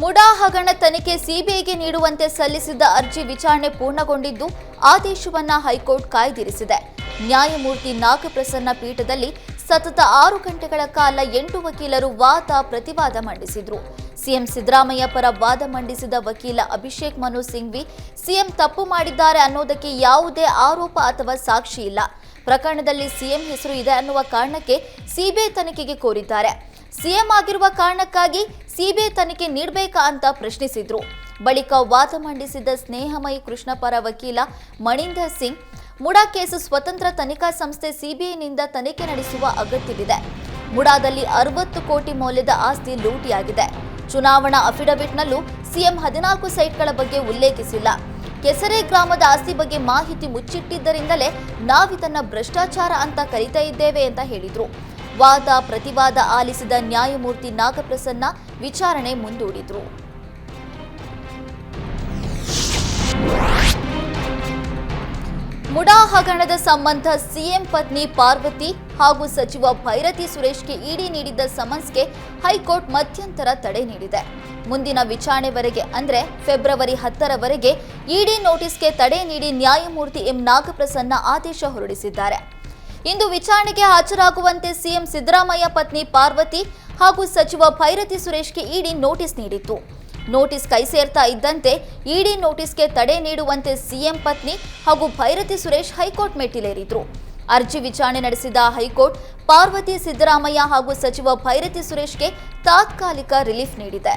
ಮುಡಾ ಹಗರಣ ತನಿಖೆ ಸಿಬಿಐಗೆ ನೀಡುವಂತೆ ಸಲ್ಲಿಸಿದ್ದ ಅರ್ಜಿ ವಿಚಾರಣೆ ಪೂರ್ಣಗೊಂಡಿದ್ದು, ಆದೇಶವನ್ನ ಹೈಕೋರ್ಟ್ ಕಾಯ್ದಿರಿಸಿದೆ. ನ್ಯಾಯಮೂರ್ತಿ ನಾಗಪ್ರಸನ್ನ ಪೀಠದಲ್ಲಿ ಸತತ ಆರು ಗಂಟೆಗಳ ಕಾಲ ಎಂಟು ವಕೀಲರು ವಾದ ಪ್ರತಿವಾದ ಮಂಡಿಸಿದ್ರು. ಸಿಎಂ ಸಿದ್ದರಾಮಯ್ಯ ಪರ ವಾದ ಮಂಡಿಸಿದ ವಕೀಲ ಅಭಿಷೇಕ್ ಮನು ಸಿಂಘ್ವಿ, ಸಿಎಂ ತಪ್ಪು ಮಾಡಿದ್ದಾರೆ ಅನ್ನೋದಕ್ಕೆ ಯಾವುದೇ ಆರೋಪ ಅಥವಾ ಸಾಕ್ಷಿ ಇಲ್ಲ. ಪ್ರಕರಣದಲ್ಲಿ ಸಿಎಂ ಹೆಸರು ಇದೆ ಅನ್ನುವ ಕಾರಣಕ್ಕೆ ಸಿಬಿಐ ತನಿಖೆಗೆ ಕೋರಿದ್ದಾರೆ. ಸಿಎಂ ಆಗಿರುವ ಕಾರಣಕ್ಕಾಗಿ ಸಿಬಿಐ ತನಿಖೆ ನೀಡಬೇಕಾ ಅಂತ ಪ್ರಶ್ನಿಸಿದ್ರು. ಬಳಿಕ ವಾದ ಮಂಡಿಸಿದ ಸ್ನೇಹಮಯಿ ಕೃಷ್ಣ ಪರ ವಕೀಲ ಮಣಿಂದರ್ ಸಿಂಗ್, ಮುಡಾ ಕೇಸು ಸ್ವತಂತ್ರ ತನಿಖಾ ಸಂಸ್ಥೆ ಸಿಬಿಐನಿಂದ ತನಿಖೆ ನಡೆಸುವ ಅಗತ್ಯವಿದೆ. ಮುಡಾದಲ್ಲಿ ಅರವತ್ತು ಕೋಟಿ ಮೌಲ್ಯದ ಆಸ್ತಿ ಲೂಟಿಯಾಗಿದೆ. ಚುನಾವಣಾ ಅಫಿಡವಿಟ್ನಲ್ಲೂ ಸಿಎಂ ಹದಿನಾಲ್ಕು ಸೈಟ್ಗಳ ಬಗ್ಗೆ ಉಲ್ಲೇಖಿಸಿಲ್ಲ. ಕೆಸರೆ ಗ್ರಾಮದ ಆಸ್ತಿ ಬಗ್ಗೆ ಮಾಹಿತಿ ಮುಚ್ಚಿಟ್ಟಿದ್ದರಿಂದಲೇ ನಾವಿದನ್ನ ಭ್ರಷ್ಟಾಚಾರ ಅಂತ ಕರಿತಾ ಇದ್ದೇವೆ ಅಂತ ಹೇಳಿದ್ರು. ವಾದ, ಪ್ರತಿವಾದ ಆಲಿಸಿದ ನ್ಯಾಯಮೂರ್ತಿ ನಾಗಪ್ರಸನ್ನ ವಿಚಾರಣೆ ಮುಂದೂಡಿದರು. ಮುಡಾ ಹಗರಣದ ಸಂಬಂಧ ಸಿಎಂ ಪತ್ನಿ ಪಾರ್ವತಿ ಹಾಗೂ ಸಚಿವ ಭೈರತಿ ಸುರೇಶ್ಗೆ ಇಡಿ ನೀಡಿದ್ದ ಸಮನ್ಸ್ಗೆ ಹೈಕೋರ್ಟ್ ಮಧ್ಯಂತರ ತಡೆ ನೀಡಿದೆ. ಮುಂದಿನ ವಿಚಾರಣೆವರೆಗೆ ಅಂದರೆ ಫೆಬ್ರವರಿ ಹತ್ತರವರೆಗೆ ಇಡಿ ನೋಟಿಸ್ಗೆ ತಡೆ ನೀಡಿ ನ್ಯಾಯಮೂರ್ತಿ ಎಂ ನಾಗಪ್ರಸನ್ನ ಆದೇಶ ಹೊರಡಿಸಿದ್ದಾರೆ. ಇಂದು ವಿಚಾರಣೆಗೆ ಹಾಜರಾಗುವಂತೆ ಸಿಎಂ ಸಿದ್ದರಾಮಯ್ಯ ಪತ್ನಿ ಪಾರ್ವತಿ ಹಾಗೂ ಸಚಿವ ಭೈರತಿ ಸುರೇಶ್ಗೆ ಇಡಿ ನೋಟಿಸ್ ನೀಡಿತ್ತು. ನೋಟಿಸ್ ಕೈ ಸೇರ್ತಾ ಇದ್ದಂತೆ ಇಡಿ ನೋಟಿಸ್ಗೆ ತಡೆ ನೀಡುವಂತೆ ಸಿಎಂ ಪತ್ನಿ ಹಾಗೂ ಭೈರತಿ ಸುರೇಶ್ ಹೈಕೋರ್ಟ್ ಮೆಟ್ಟಿಲೇರಿದ್ರು. ಅರ್ಜಿ ವಿಚಾರಣೆ ನಡೆಸಿದ ಹೈಕೋರ್ಟ್ ಪಾರ್ವತಿ ಸಿದ್ದರಾಮಯ್ಯ ಹಾಗೂ ಸಚಿವ ಭೈರತಿ ಸುರೇಶ್ಗೆ ತಾತ್ಕಾಲಿಕ ರಿಲೀಫ್ ನೀಡಿದೆ.